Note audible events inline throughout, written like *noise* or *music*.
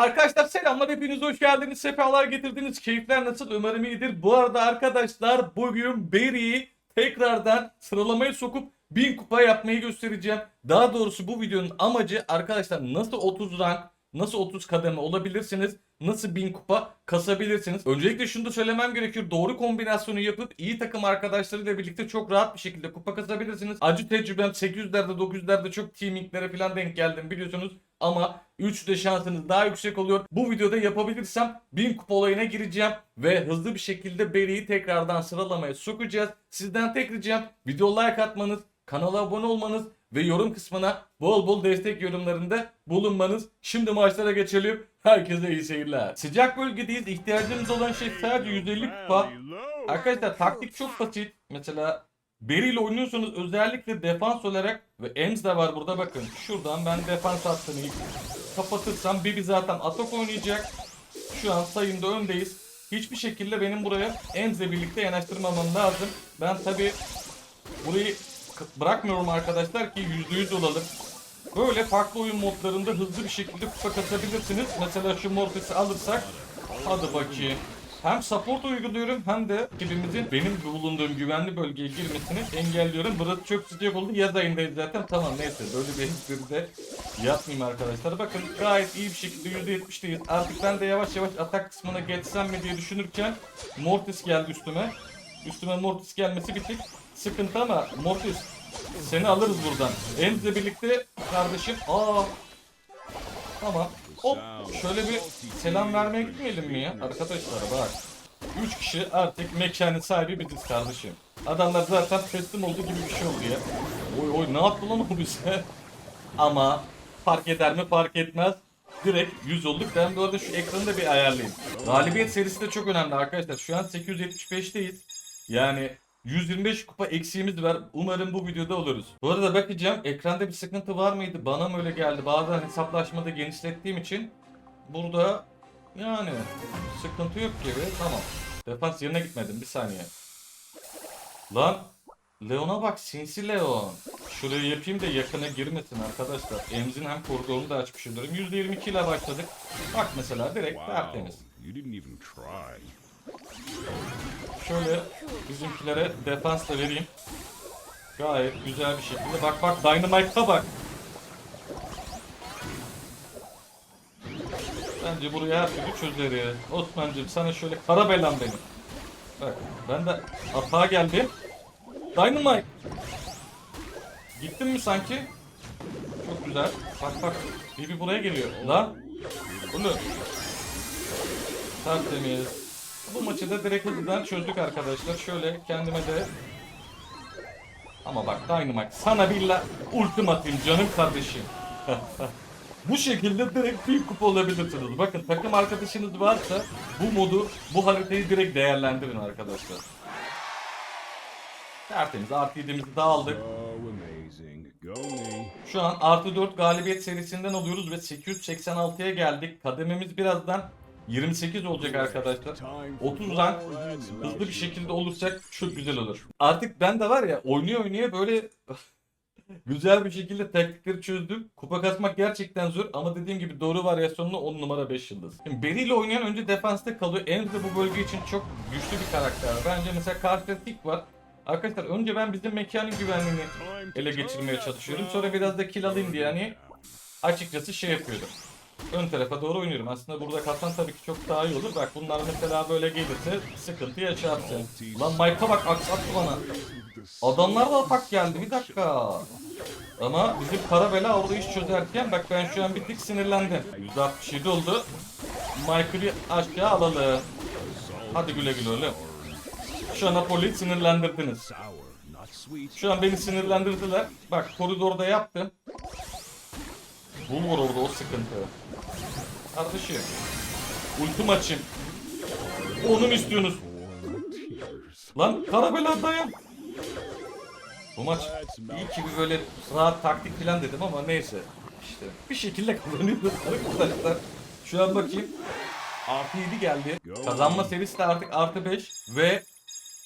Arkadaşlar selamlar hepiniz hoş geldiniz. Sefalar getirdiniz. Keyifler nasıl? Umarım iyidir. Bu arada arkadaşlar bugün Berry'i tekrardan sıralamaya sokup 1000 kupa yapmayı göstereceğim. Daha doğrusu bu videonun amacı arkadaşlar nasıl 30 rank, nasıl 30 kademe olabilirsiniz, nasıl 1000 kupa kasabilirsiniz. Öncelikle şunu da söylemem gerekiyor. Doğru kombinasyonu yapıp iyi takım arkadaşlarıyla birlikte çok rahat bir şekilde kupa kasabilirsiniz. Acı tecrübem 800'lerde 900'lerde çok teaminglere falan denk geldim biliyorsunuz. Ama 3'de şansınız daha yüksek oluyor. Bu videoda yapabilirsem 1000 kupa olayına gireceğim ve hızlı bir şekilde Berry'i tekrardan sıralamaya sokacağız. Sizden tek ricam video like atmanız, kanala abone olmanız ve yorum kısmına bol bol destek yorumlarında bulunmanız. Şimdi maçlara geçelim. Herkese iyi seyirler. Sıcak bölgedeyiz. İhtiyacımız olan şey sadece 150 kupa. Arkadaşlar taktik çok basit. Mesela Berry ile oynuyorsanız özellikle defans olarak ve Ems de var burada bakın. Şuradan ben defans hattını kapatırsam Bibi zaten atak oynayacak. Şu an sayımda öndeyiz. Hiçbir şekilde benim buraya Ems'le birlikte yanaştırmamam lazım. Ben tabi burayı bırakmıyorum arkadaşlar ki %100 olalım. Böyle farklı oyun modlarında hızlı bir şekilde kupa kasabilirsiniz. Mesela şu Mortis'i alırsak hadi bakayım. Hem support uyguluyorum hem de ekibimizin benim bulunduğum güvenli bölgeye girmesini engelliyorum. Burası çok sıcak oldu. Yaz ayındayız zaten. Tamam neyse böyle bir espri de yapmayayım arkadaşlar. Bakın gayet iyi bir şekilde %70'teyiz. Artık ben de yavaş yavaş atak kısmına geçsem mi diye düşünürken Mortis geldi üstüme. Üstüme Mortis gelmesi bir tık sıkıntı ama Mortis seni alırız buradan. Emz'le birlikte kardeşim. Aa. Tamam. Hop. Şöyle bir selam vermeye gitmeyelim mi ya? Arkadaşlar bak. 3 kişi artık mekanın sahibi biziz kardeşim. Adamlar zaten teslim olduğu gibi bir şey oldu ya. Oy oy ne yaptı lan o bize? *laughs* Ama fark eder mi fark etmez. Direkt 100 olduk. Ben bu arada şu ekranı da bir ayarlayayım. Galibiyet serisi de çok önemli arkadaşlar. Şu an 875'teyiz. Yani 125 kupa eksiğimiz var. Umarım bu videoda oluruz. Bu arada bakacağım ekranda bir sıkıntı var mıydı? Bana mı öyle geldi? Bazen hesaplaşmada genişlettiğim için burada yani sıkıntı yok gibi. Tamam. Defans yerine gitmedim. Bir saniye. Lan Leon'a bak sinsi Leon. Şurayı yapayım da yakına girmesin arkadaşlar. Emzin hem koridorunu da açmış olurum. %22 ile başladık. Bak mesela direkt tertemiz. You didn't even try. Şöyle bizimkilere defans da vereyim. Gayet güzel bir şekilde. Bak bak Dynamite'a bak. Bence burayı her türlü çözeriz. Osman'cığım sana şöyle kara belam benim. Bak ben de atağa geldim. Dynamite. Gittin mi sanki? Çok güzel. Bak bak. Bibi buraya geliyor. Lan. Bunu. Tertemiz. Bu maçı da direkt hızlıdan çözdük arkadaşlar. Şöyle kendime de ama bak Dynamite sana billah ultim atayım canım kardeşim. *laughs* bu şekilde direkt bir kupa olabilirsiniz. Bakın takım arkadaşınız varsa bu modu, bu haritayı direkt değerlendirin arkadaşlar. Tertemiz artı 7'mizi de aldık. Şu an artı 4 galibiyet serisinden alıyoruz ve 886'ya geldik. Kadememiz birazdan 28 olacak arkadaşlar. 30 rank hızlı bir şekilde olursak çok güzel olur. Artık ben de var ya oynuyor oynaya böyle *laughs* güzel bir şekilde taktikleri çözdüm. Kupa kasmak gerçekten zor ama dediğim gibi doğru varyasyonlu 10 numara 5 yıldız. Şimdi Berry ile oynayan önce defansta kalıyor. Enz de bu bölge için çok güçlü bir karakter. Bence mesela karşıda Tick var. Arkadaşlar önce ben bizim mekanın güvenliğini ele geçirmeye çalışıyorum. Sonra biraz da kill alayım diye hani açıkçası şey yapıyordum. Ön tarafa doğru oynuyorum. Aslında burada katman tabii ki çok daha iyi olur. Bak bunlar mesela böyle gelirse sıkıntı yaşarsın. Lan Mike'a bak aksattı bana. Adamlar da atak geldi bir dakika. Ama bizim kara bela orada iş çözerken bak ben şu an bir tık sinirlendim. %67 oldu. Bir aşağı alalım. Hadi güle güle oğlum. Şu an Apo'yu sinirlendirdiniz. Şu an beni sinirlendirdiler. Bak koridorda yaptım. Var orada o sıkıntı. Kardeşim. Ultim açayım. Onun istiyorsunuz. Tears. Lan Karabela dayan. Bu maç iyi ki bir böyle rahat taktik falan dedim ama neyse. İşte bir şekilde *laughs* kazanıyoruz arkadaşlar. Şu an bakayım. Artı 7 geldi. Kazanma serisi de artık artı 5 ve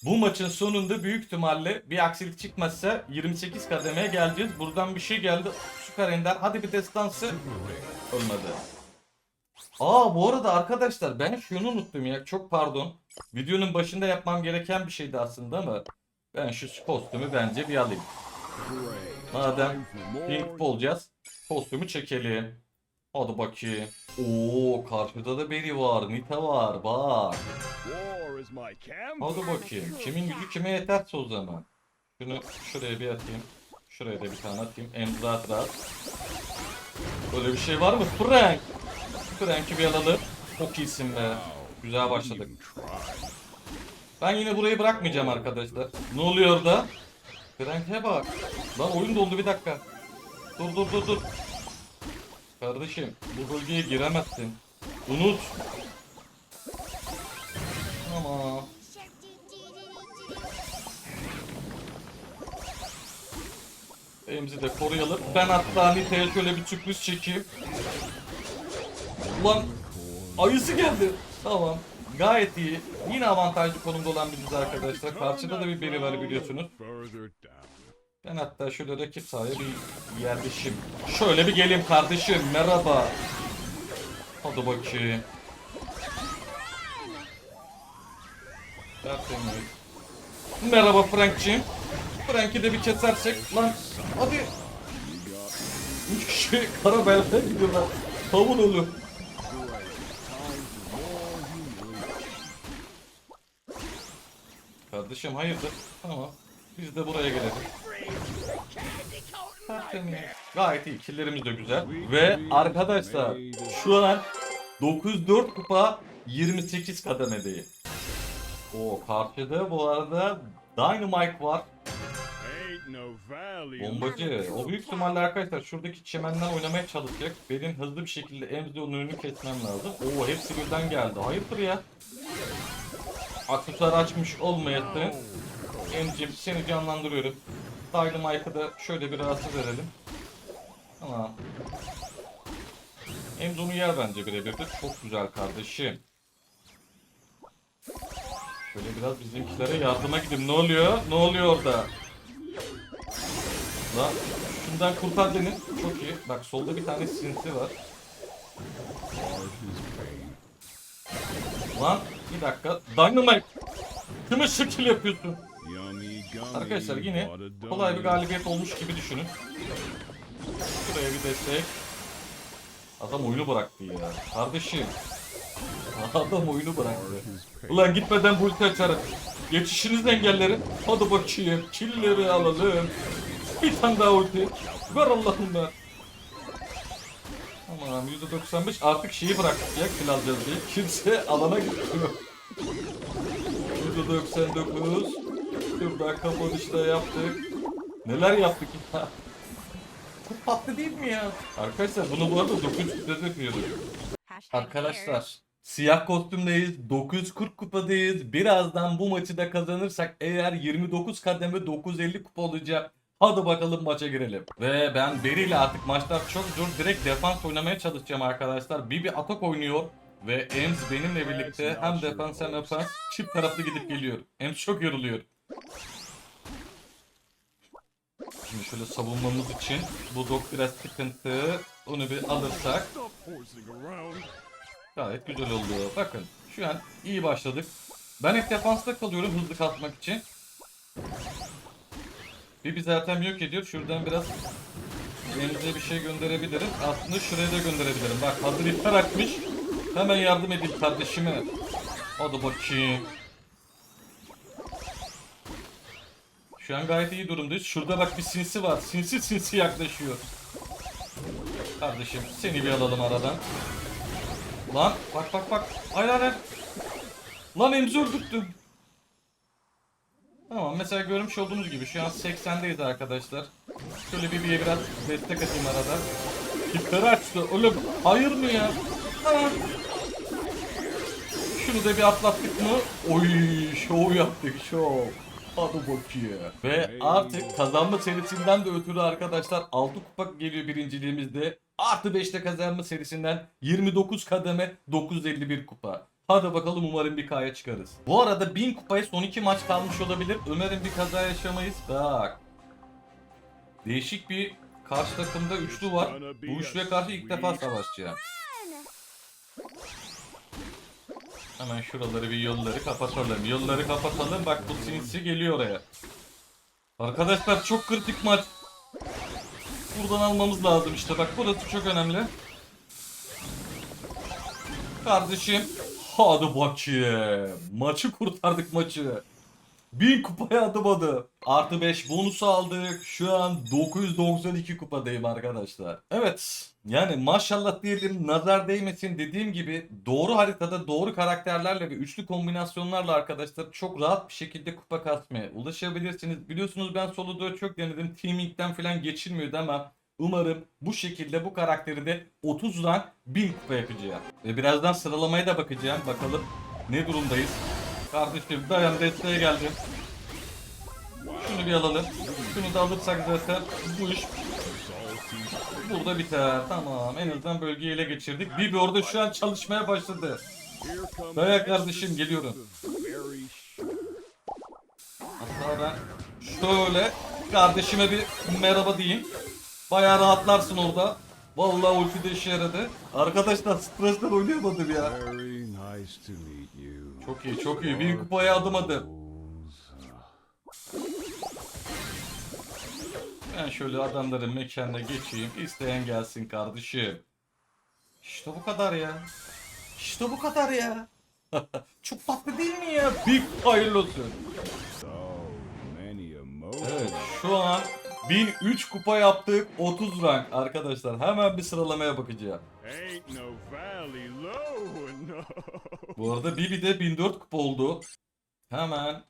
bu maçın sonunda büyük ihtimalle bir aksilik çıkmazsa 28 kademeye geleceğiz. Buradan bir şey geldi. Süper Ender. Hadi bir destansı. Olmadı. Aa bu arada arkadaşlar ben şunu unuttum ya çok pardon. Videonun başında yapmam gereken bir şeydi aslında ama ben şu kostümü bence bir alayım. Madem. Pink olacağız. Kostümü çekelim. Hadi bakayım. Oo karşıda da Beri var, Nita var bak. War is my camp. Hadi bakayım. Kimin gücü kime yeterse o zaman. Şunu şuraya bir atayım. Şuraya da bir tane atayım. En rahat rahat. Böyle bir şey var mı? Frank. Frank'i bir alalım. Çok iyisin be. Güzel başladık. Ben yine burayı bırakmayacağım arkadaşlar. Ne oluyor orada? Frank'e bak. Lan oyun doldu bir dakika. Dur dur dur dur. Kardeşim bu bölgeye giremezsin. Unut. Emzi de koruyalım. Ben hatta Nita'ya şöyle bir sürpriz çekeyim. Ulan ayısı geldi. Tamam. Gayet iyi. Yine avantajlı konumda olan biziz arkadaşlar. Karşıda da bir biri var biliyorsunuz. Ben hatta şöyle rakip sahaya bir yerleşim. Şöyle bir geleyim kardeşim. Merhaba. Hadi bakayım. Tertemiz. Merhaba Frank'cim. Frank'i de bir kesersek. Lan hadi. Üç kişi *laughs* kara belaya gidiyorlar. Tavun ölü. Kardeşim hayırdır? Tamam. Biz de buraya gelelim. Gayet iyi. Killerimiz de güzel. Ve arkadaşlar şu an 904 kupa 28 kademedeyim. O karşıda bu arada Dynamite var. Bombacı. O büyük ihtimalle arkadaşlar şuradaki çimenden oynamaya çalışacak. Benim hızlı bir şekilde Emzi'nin önünü kesmem lazım. Oo hepsi birden geldi. Hayırdır ya? Aksesuar açmış olmayasın. Emcim seni canlandırıyorum. Dynamite'ı da şöyle bir rahatsız verelim. Tamam. Emz onu yer bence birebir de. Çok güzel kardeşim. Şöyle biraz bizimkilere yardıma gideyim. Ne oluyor? Ne oluyor orada? Lan şundan kurtar beni. Çok iyi. Bak solda bir tane sinsi var. Lan bir dakika. Dynamite. Kime şekil yapıyorsun? Arkadaşlar yine kolay bir galibiyet olmuş gibi düşünün. Şuraya bir destek. Adam oyunu bıraktı ya. Kardeşim. Adam oyunu bıraktı. Ulan gitmeden bu açarım. Geçişiniz engelleri. Hadi bakayım. Killeri alalım. Bir tane daha ulti. Ver Allah'ım ver. Tamam %95 artık şeyi bıraktık ya kill alacağız diye. Kimse alana gitmiyor. %99 Şurada kapanışta yaptık. Neler yaptık ya. Çok tatlı değil mi ya? Arkadaşlar bunu bu arada 900 kupada yapıyorduk. Arkadaşlar siyah kostümdeyiz. 940 kupadayız. Birazdan bu maçı da kazanırsak eğer 29 kademe 950 kupa olacak. Hadi bakalım maça girelim. Ve ben Beri ile artık maçlar çok zor. Direkt defans oynamaya çalışacağım arkadaşlar. Bibi atak oynuyor. Ve Ems benimle birlikte hem defans hem ofans çift taraflı gidip geliyor. Ems çok yoruluyor. Şimdi şöyle savunmamız için bu dok biraz sıkıntı. Onu bir alırsak. Gayet güzel oldu. Bakın şu an iyi başladık. Ben hep defansta kalıyorum hızlı kalkmak için. Bibi zaten yok ediyor. Şuradan biraz elinize bir şey gönderebilirim. Aslında şuraya da gönderebilirim. Bak hazır ipler akmış. Hemen yardım edeyim kardeşime. Hadi bakayım. Şu an gayet iyi durumdayız. Şurada bak bir sinsi var. Sinsi sinsi yaklaşıyor. Kardeşim seni bir alalım aradan. Lan bak bak bak. Hayır hayır. Lan emzi öldürttüm. Tamam mesela görmüş olduğunuz gibi şu an 80'deyiz arkadaşlar. Şöyle bir bir biraz destek atayım arada. Kipleri açtı. Oğlum hayır mı ya? Ha. Şunu da bir atlattık mı? Oy şov yaptık şov. Hadi bakayım. Ve artık kazanma serisinden de ötürü arkadaşlar 6 kupa geliyor birinciliğimizde. Artı 5'te kazanma serisinden 29 kademe 951 kupa. Hadi bakalım umarım bir kaya çıkarız. Bu arada 1000 kupaya son 2 maç kalmış olabilir. Umarım bir kaza yaşamayız. Bak. Değişik bir karşı takımda üçlü var. Bu üçlüye karşı ilk defa savaşacağım. Hemen şuraları bir yolları kapatalım. Yolları kapatalım. Bak bu sinsi geliyor oraya. Arkadaşlar çok kritik maç. Buradan almamız lazım işte. Bak burası çok önemli. Kardeşim. Hadi bakayım. Maçı kurtardık maçı. 1000 kupaya adım adım. Artı 5 bonusu aldık. Şu an 992 kupadayım arkadaşlar. Evet. Yani maşallah diyelim nazar değmesin dediğim gibi doğru haritada doğru karakterlerle ve üçlü kombinasyonlarla arkadaşlar çok rahat bir şekilde kupa kasmaya ulaşabilirsiniz. Biliyorsunuz ben solo'da çok denedim. Teaming'den falan geçilmiyordu ama umarım bu şekilde bu karakteri de 30 rank 1000 kupa yapacağım. Ve birazdan sıralamaya da bakacağım. Bakalım ne durumdayız. Kardeşim dayan desteğe geldim. Şunu bir alalım. Şunu da alırsak zaten bu iş burada biter. Tamam en azından bölgeyi ele geçirdik. Bibi orada şu an çalışmaya başladı. Dayak kardeşim geliyorum. Hatta ben şöyle kardeşime bir merhaba diyeyim. Bayağı rahatlarsın orada. Vallahi ulti de işe yaradı. Arkadaşlar stresten oynayamadım ya. Çok iyi çok iyi. Bin kupaya adım adım. Ben şöyle adamların mekanına geçeyim. İsteyen gelsin kardeşim. İşte bu kadar ya. İşte bu kadar ya. *laughs* Çok tatlı değil mi ya? Big hayırlı olsun. Evet şu an 1003 kupa yaptık 30 rank arkadaşlar. Hemen bir sıralamaya bakacağım. Bu arada Bibi de 1004 kupa oldu. Hemen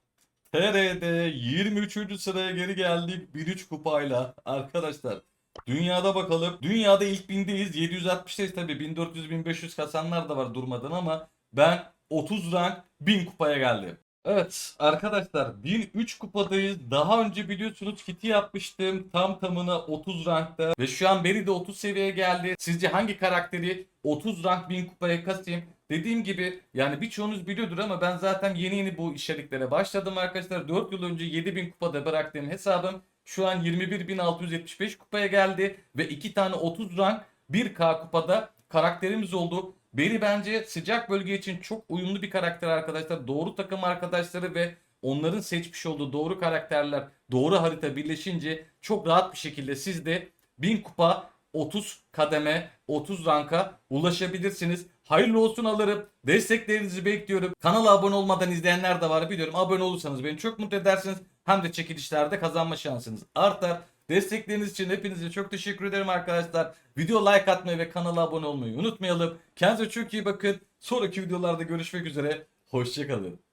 TR'de 23. sıraya geri geldik 1-3 kupayla arkadaşlar. Dünyada bakalım. Dünyada ilk bindeyiz. 760'tayız tabi. 1400-1500 kasanlar da var durmadan ama ben 30 rank 1000 kupaya geldim. Evet arkadaşlar 1003 kupadayız. Daha önce biliyorsunuz kiti yapmıştım. Tam tamına 30 rankta. Ve şu an beri de 30 seviyeye geldi. Sizce hangi karakteri 30 rank 1000 kupaya kasayım? Dediğim gibi yani birçoğunuz biliyordur ama ben zaten yeni yeni bu içeriklere başladım arkadaşlar. 4 yıl önce 7000 kupada bıraktığım hesabım şu an 21.675 kupaya geldi. Ve 2 tane 30 rank 1K kupada karakterimiz oldu. Beri bence sıcak bölge için çok uyumlu bir karakter arkadaşlar. Doğru takım arkadaşları ve onların seçmiş olduğu doğru karakterler, doğru harita birleşince çok rahat bir şekilde siz de 1000 kupa 30 kademe 30 ranka ulaşabilirsiniz. Hayırlı olsun alırım. Desteklerinizi bekliyorum. Kanala abone olmadan izleyenler de var biliyorum. Abone olursanız beni çok mutlu edersiniz. Hem de çekilişlerde kazanma şansınız artar. Destekleriniz için hepinize çok teşekkür ederim arkadaşlar. Video like atmayı ve kanala abone olmayı unutmayalım. Kendinize çok iyi bakın. Sonraki videolarda görüşmek üzere. Hoşçakalın.